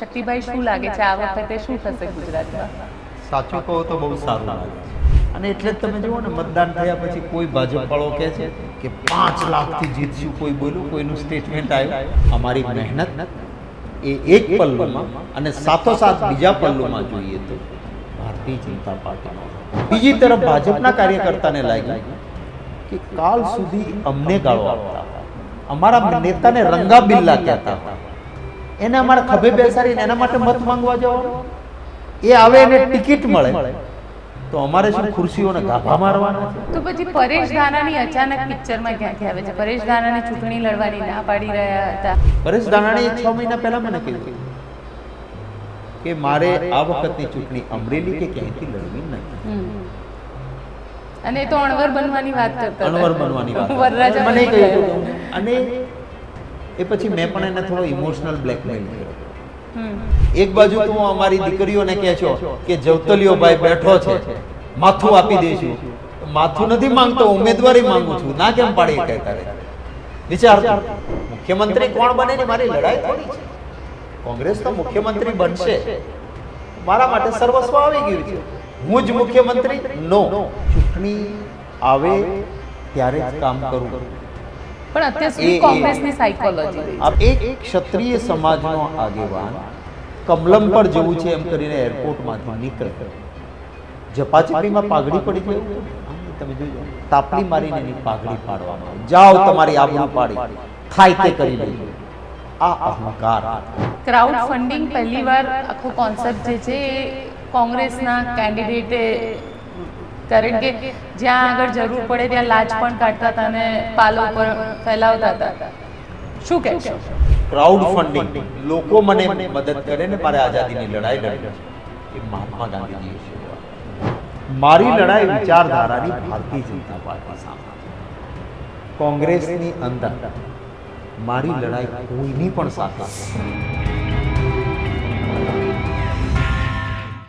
શક્તિભાઈ શું લાગે છે? આ વખતે શું થશે ગુજરાતમાં? સાચું કહો તો બહુ સારું લાગે અને એટલે જ તમે જુઓ ને, મતદાન થયા પછી કોઈ ભાજપ વાળો છે કે પાંચ લાખથી જીતશું, કોઈ બોલ્યું, કોઈનું સ્ટેટમેન્ટ આવ્યું. અમારી મહેનત એ એક પલ્લુમાં અને સાથોસાથ બીજા પલ્લુમાં જોઈએ તો ભારતીય જનતા પાર્ટીનો. બીજી તરફ ભાજપના કાર્યકર્તાને લાગ્યું કે કાલ સુધી અમને ગાળો આપતા અમારા નેતાને રંગા બિલ્લા કહેતા એને મારા ખભે બેસાડીને એના માટે મત માંગવા જવાનું? એ આવે એને ટિકિટ મળે. તો અમારે શું ખુરશીઓને ગાભા મારવાના છે તો પછી પરેશ ધાનાની અચાનક પિક્ચરમાં ક્યાંથી આવે છે? પરેશ ધાનાને ચૂંટણી લડવાની ના પાડી રહ્યા હતા. પરેશ દાનાણીએ છ મહિના પહેલા મને કીધું કે મારે આ વખતની ચૂંટણી અમરેલી કે ક્યાંયથી લડવી નહીં. અને એ તો અણવર બનવાની વાત કરતા અણવર બનવાની વાત મને કહ્યું અને એ પછી મેં પણ એને થોડો ઇમોશનલ બ્લેકમેલ કર્યો. એક બાજુ તો હું અમારી દીકરીઓને કહે છો કે જવતલિયો ભાઈ બેઠો છે માથું આપી દઈશું માથું નથી માંગતો ઉમેદવારી માંગુ છું. ના કેમ પાડી કે તારે વિચાર મુખ્યમંત્રી કોણ બને ને મારી લડાઈ થોડી છે. કોંગ્રેસ તો મુખ્યમંત્રી બનશે. મારા માટે સર્વસ્વ આવી ગયું છે. હું જ મુખ્યમંત્રી? નો. ચૂંટણી આવે ત્યારે જ કામ કરું. પણ અત્યાર સુધી કોંગ્રેસની સાયકોલોજી એક ક્ષત્રિય સમાજનો આગેવાન કમલમ પર જવું છે એમ કરીને એરપોર્ટમાંથી નીકળે. ઝપાચપીમાં પાઘડી પડી ગઈ. તમે જોજો તાપડી મારીને એની પાઘડી પાડવામાં. જાઓ તમારી આબરૂ પાડી. થાય તે કરી લેજો આ અહંકાર. ક્રાઉડ ફંડિંગ પહેલીવાર આખો કોન્સેપ્ટ જે છે કોંગ્રેસના કેન્ડિડેટે કારણ કે જ્યાં આગળ જરૂર પડે ત્યાં લાજ પણ કાઢતા હતા અને પાલો પર ફેલાવતા હતા. શું કહેશો ક્રાઉડ ફંડિંગ લોકો મને મદદ કરે ને મારે આઝાદીની લડાઈ લડવી છે. એ મહાત્મા ગાંધીજી મારી લડાઈ વિચારધારાની ભારતીય જનતા પાર્ટી સામે કોંગ્રેસની અંદર મારી લડાઈ કોઈની પણ સાથે.